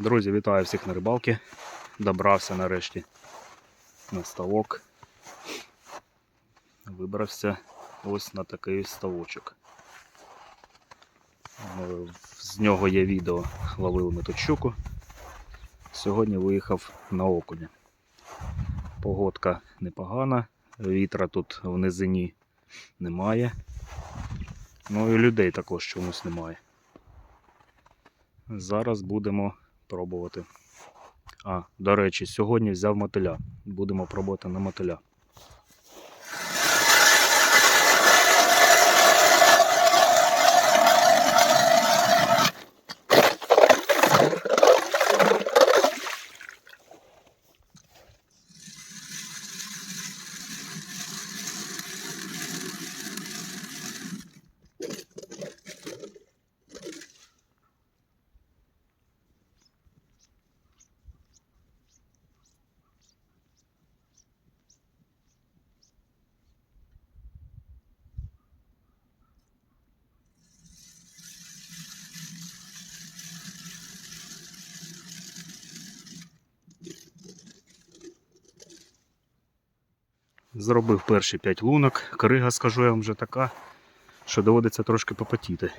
Друзі, вітаю всіх на рибалки. Добрався нарешті на ставок. Вибрався ось на такий ставочок. Е, З нього є відео, ловили ми тут щуку. Сьогодні виїхав на окуня. Погодка непогана, вітра тут в низині немає. Ну і людей також чомусь немає. Зараз будемо пробувати. А, до речі, сьогодні взяв мотиля. Будемо пробувати на мотиля. Зробив перші 5 лунок. Крига, скажу я вам вже така, що доводиться трошки попотіти.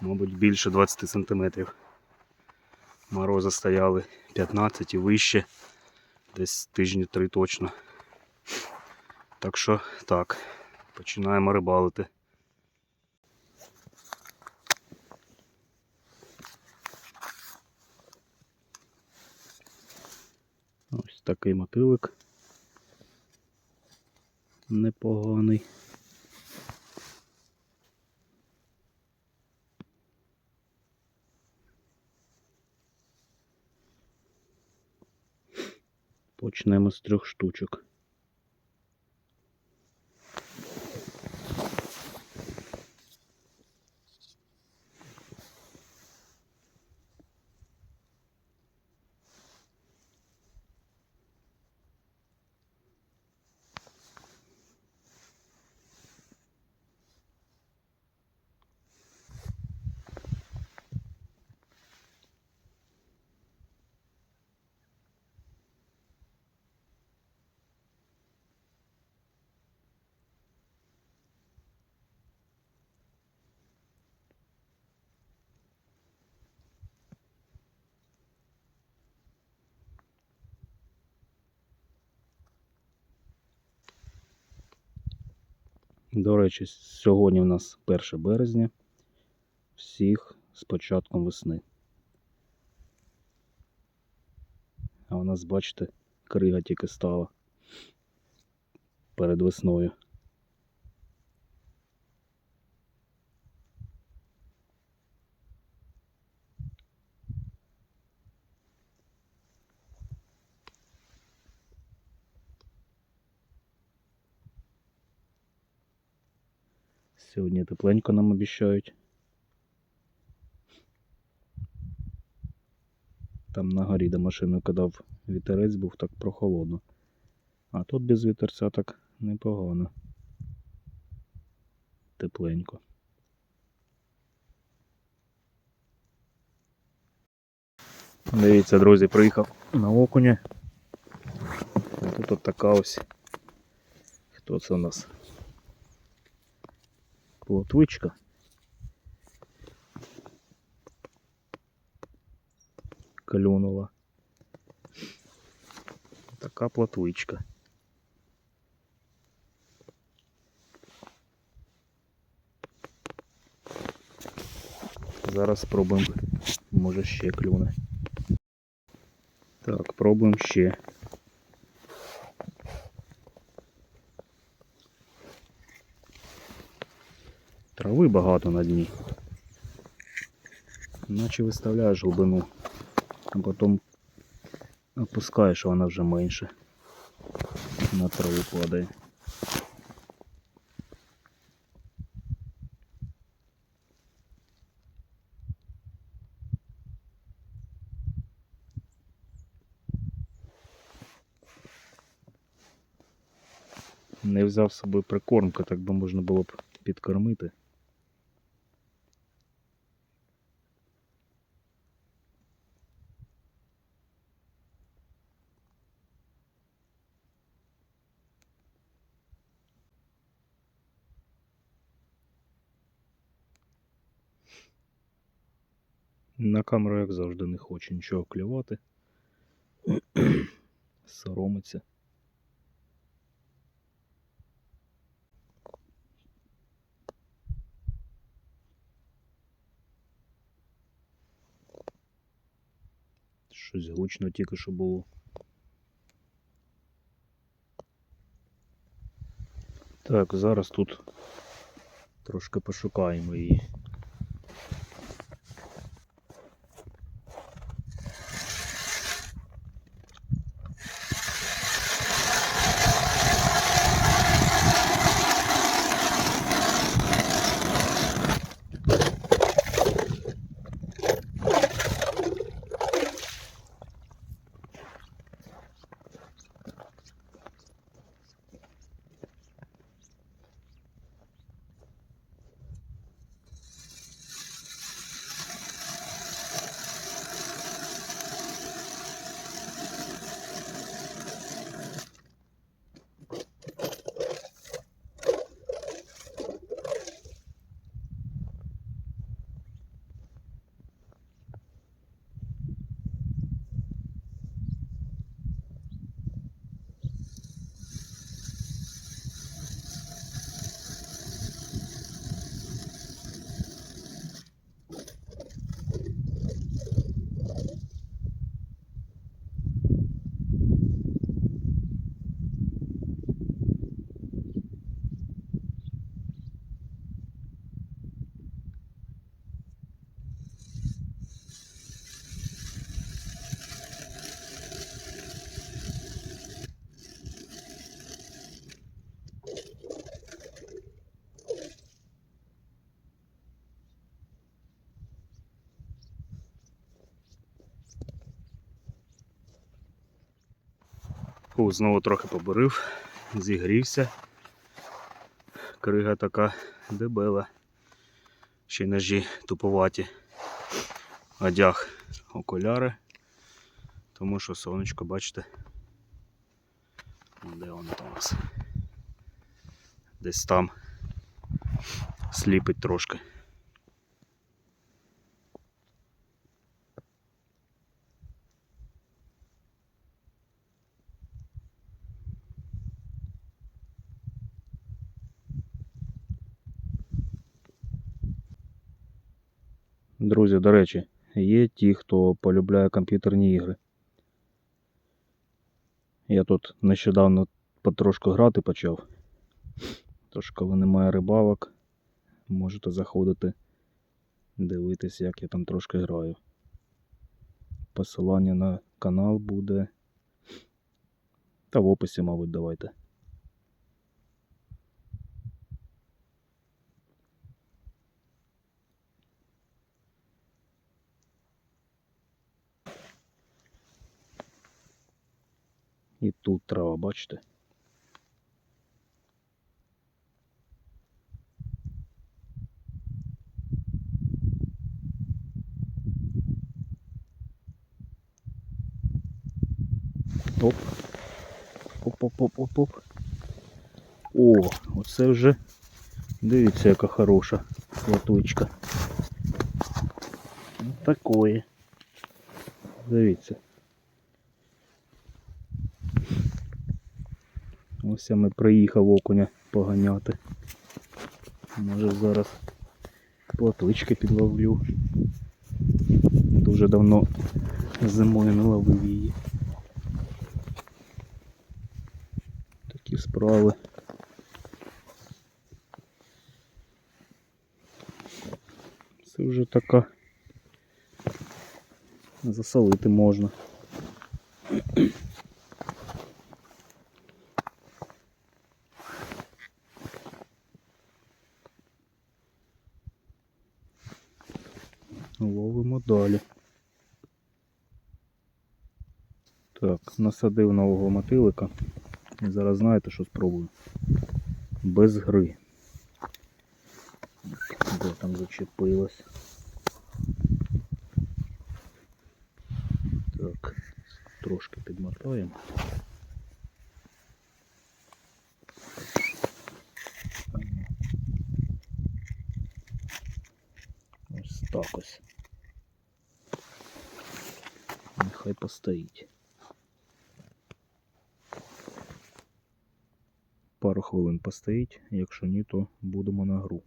Мабуть, більше 20 см. Морози стояли 15 і вище. Десь тижні 3 точно. Так що так, починаємо рибалити. Ось такий мотилик. Непоганий. Почнемо з трьох штучок. До речі, сьогодні у нас 1 березня. Всіх з початком весни. А у нас, бачите, крига тільки стала перед весною. Сьогодні тепленько нам обіцяють. Там на горі до машини кидав вітерець, був так прохолодно. А тут без вітерця так непогано. Тепленько. Дивіться, друзі, приїхав на окуня. Тут от така ось. Хто це у нас? Плотвичка. Клюнула. Така плотвичка. Зараз спробуємо, може ще клюне. Так, пробуємо ще. Трави багато на дні. Наче виставляєш глибину, а потім опускаєш, вона вже менше. На траву падає. Не взяв з собою прикормку, так би можна було б підкормити. На камеру, як завжди, не хоче нічого клювати. Соромиться. Щось гучно тільки що було. Так, зараз тут трошки пошукаємо її. Фу, знову трохи побурив, зігрівся. Крига така дебела. Ще й ножі туповаті. Одяг окуляри. Тому що сонечко, бачите. Де воно там у нас? Десь там сліпить трошки. Друзі, до речі, є ті, хто полюбляє комп'ютерні ігри. Я тут нещодавно потрошку грати почав. Тож, коли немає рибалок, можете заходити, дивитись, як я там трошки граю. Посилання на канал буде. Та в описі, мабуть, давайте. І тут трава, бачите? Оп. Оп-оп-оп-оп-оп. О, оце вже дивіться, яка хороша платочка. Такої. Дивіться. Ось я ми приїхав окуня поганяти. Може зараз платочки підловлю. Дуже давно зимою не ловив її. Такі справи. Це вже така засолити можна. Ловимо далі. Так, насадив нового мотилика. І зараз знаєте, що спробую. Без гри. Де там зачепилось. Так, трошки підмотаємо. Ось так ось. Хай постоїть. Пару хвилин постоїть, якщо ні, то будемо на гру.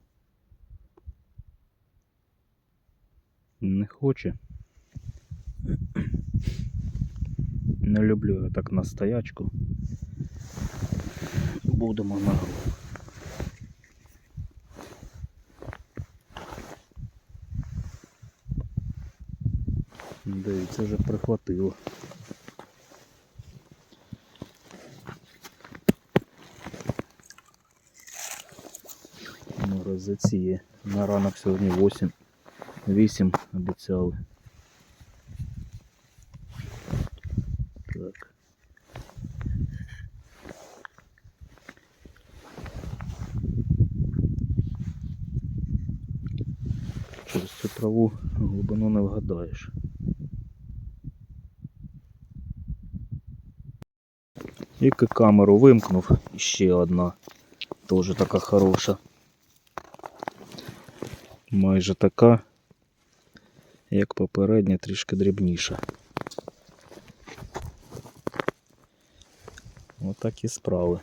Не хоче. Не люблю я так на стоячку. Будемо на гру. Дивіться, вже прихватило. Ну, розаціє. На ранок сьогодні 8. 8 обіцяли. Так. Через цю траву глибину не вгадаєш. Тільки камеру вимкнув, ще одна. Теж така хороша. Майже така, як попередня, трішки дрібніша. Отак і справи.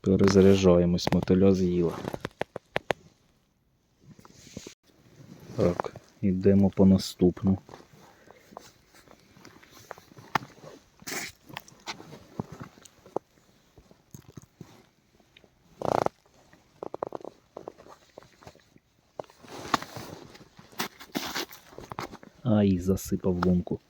Перезаряджаємось, мотиля з'їла. Так, йдемо по наступну. Засипав лунку.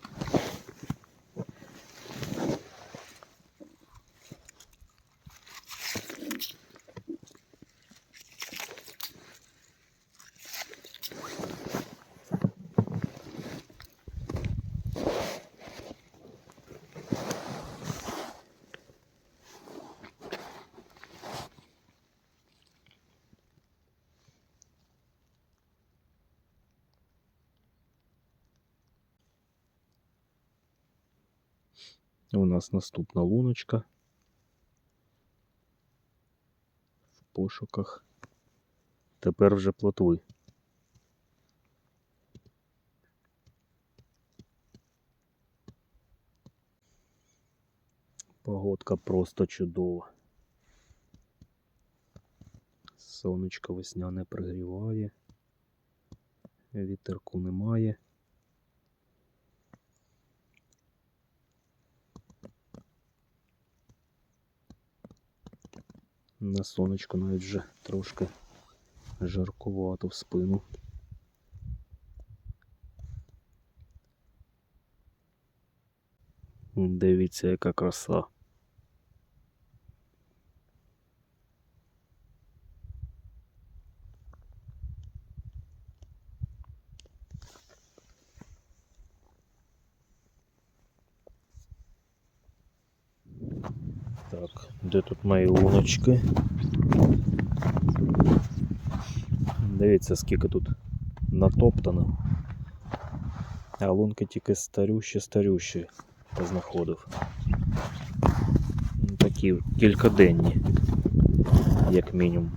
У нас наступна луночка. В пошуках. Тепер вже плотви. Погодка просто чудова. Сонечко весняне пригріває. Вітерку немає. На сонечко навіть вже трошки жаркувато в спину. Дивіться, яка краса. Так, де тут мої луночки? Дивіться, скільки тут натоптано. А лунки тільки старющі, старющі познаходив. Ну, Такі кількаденні, як мінімум.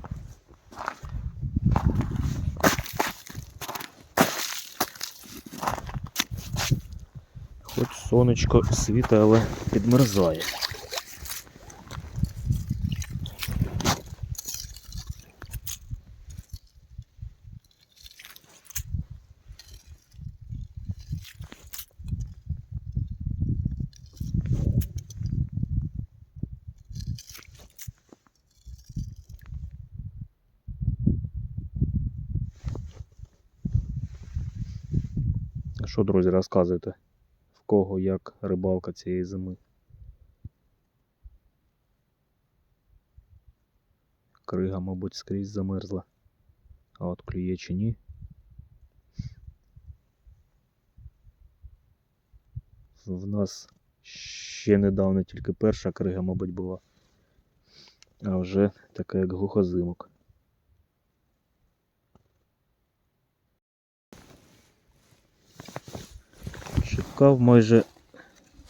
Хоч сонечко світе, але підмерзає. Що, друзі, розказуєте? В кого як рибалка цієї зими? Крига, мабуть, скрізь замерзла. А от клює чи ні? В нас ще недавно тільки перша крига, мабуть, була. А вже така як глухозимок. Чекав майже,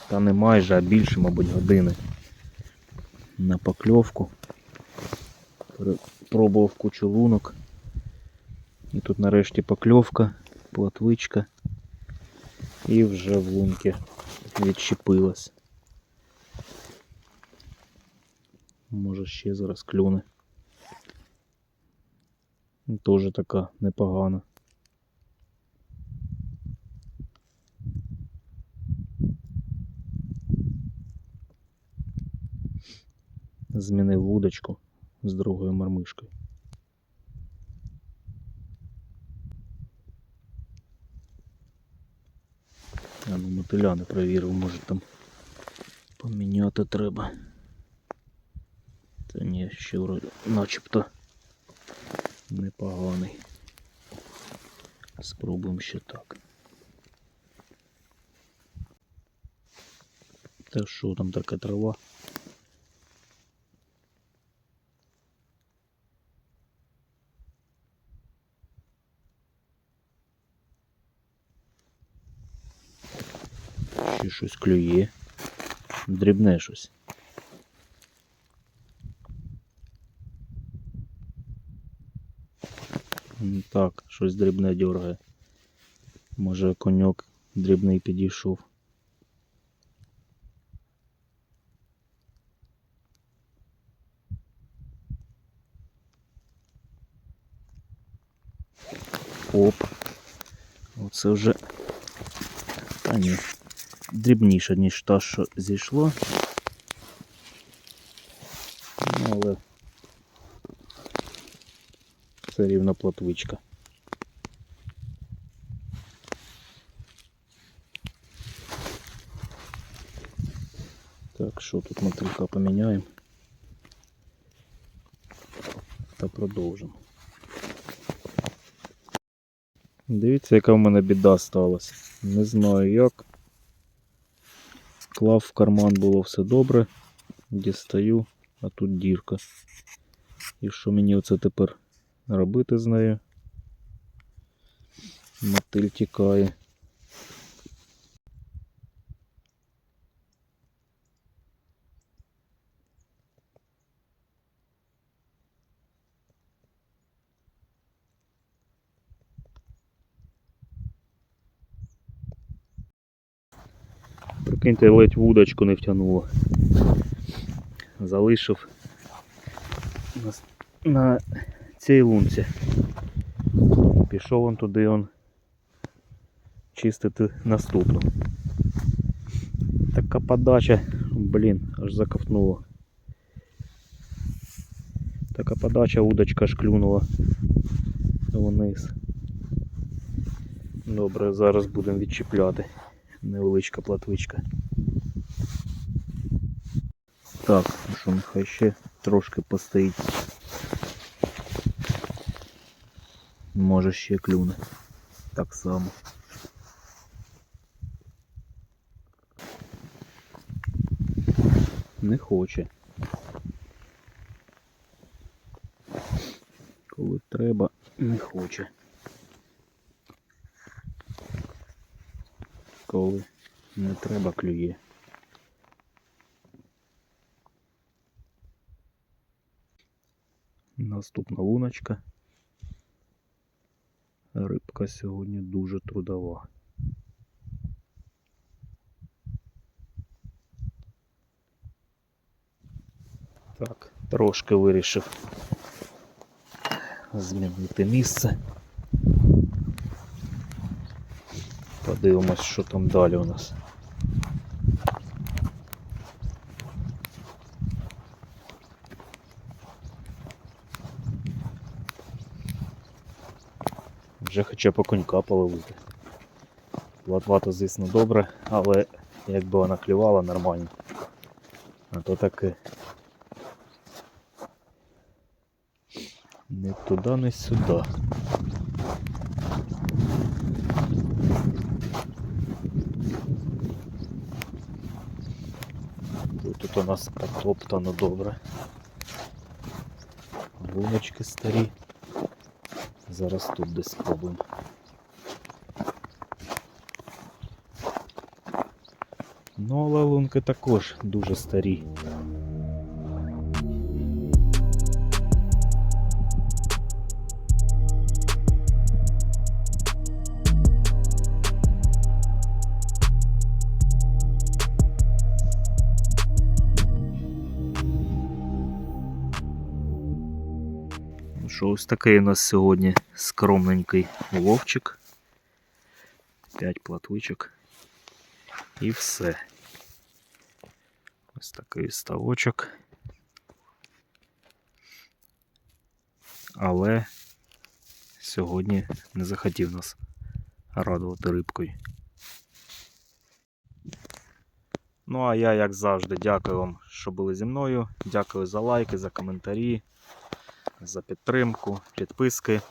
та не майже, а більше, мабуть, години на покльовку. Пробував кучу лунок. І тут нарешті покльовка, платвичка. І вже в лунки відщепилась. Може ще зараз клюне. Теж така непогана. Змінив вудочку з другою мармишкою. А ну мотиля не провірив, може там поміняти треба. Та ні, ще вроде начебто непоганий. Спробуємо ще так. Та що там така трава? Ще щось клює. Дрібне щось. Так, щось дрібне дергає. Може коньок дрібний підійшов. Оп. Оце вже. Та ні. Дрібніше, ніж та, що зійшло. Ну, але це рівно платвичка. Так, що тут мотилька поміняємо та продовжимо. Дивіться, яка в мене біда сталася. Не знаю як. Клав в карман було все добре. Дістаю, а тут дірка. І що мені оце тепер робити з нею? Мотиль тікає. Прикиньте, ледь вудочку не втягнуло. Залишив на, цій лунці. Пішов он туди он чистити наступну. Така подача, блін, аж заковтнуло. Така подача, удочка ж клюнула вниз. Добре, зараз будемо відчіпляти. Невеличка платвичка. Так, ну що, нехай ще трошки постоїть. Може ще клюне. Так само. Не хоче. Коли треба, не хоче. Коли не треба клює. Наступна луночка. Рибка сьогодні дуже трудова. Так, трошки вирішив змінити місце. Подивимось, що там далі у нас. Вже хоча б конька половити. Платвата, звісно, добре, але якби вона клювала нормально. А то таки не туди, не сюди. Тут у нас потоптано добре. Луночки старі. Зараз тут десь спробуємо. Ну, але лунки також дуже старі. Що, ось такий у нас сьогодні скромненький уловчик. 5 платвичок. І все. Ось такий ставочок. Але сьогодні не захотів нас радувати рибкою. Ну, а я, як завжди, дякую вам, що були зі мною. Дякую за лайки, за коментарі, за підтримку, підписки.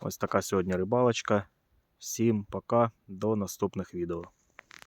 Ось така сьогодні рибалочка. Всім пока, до наступних відео.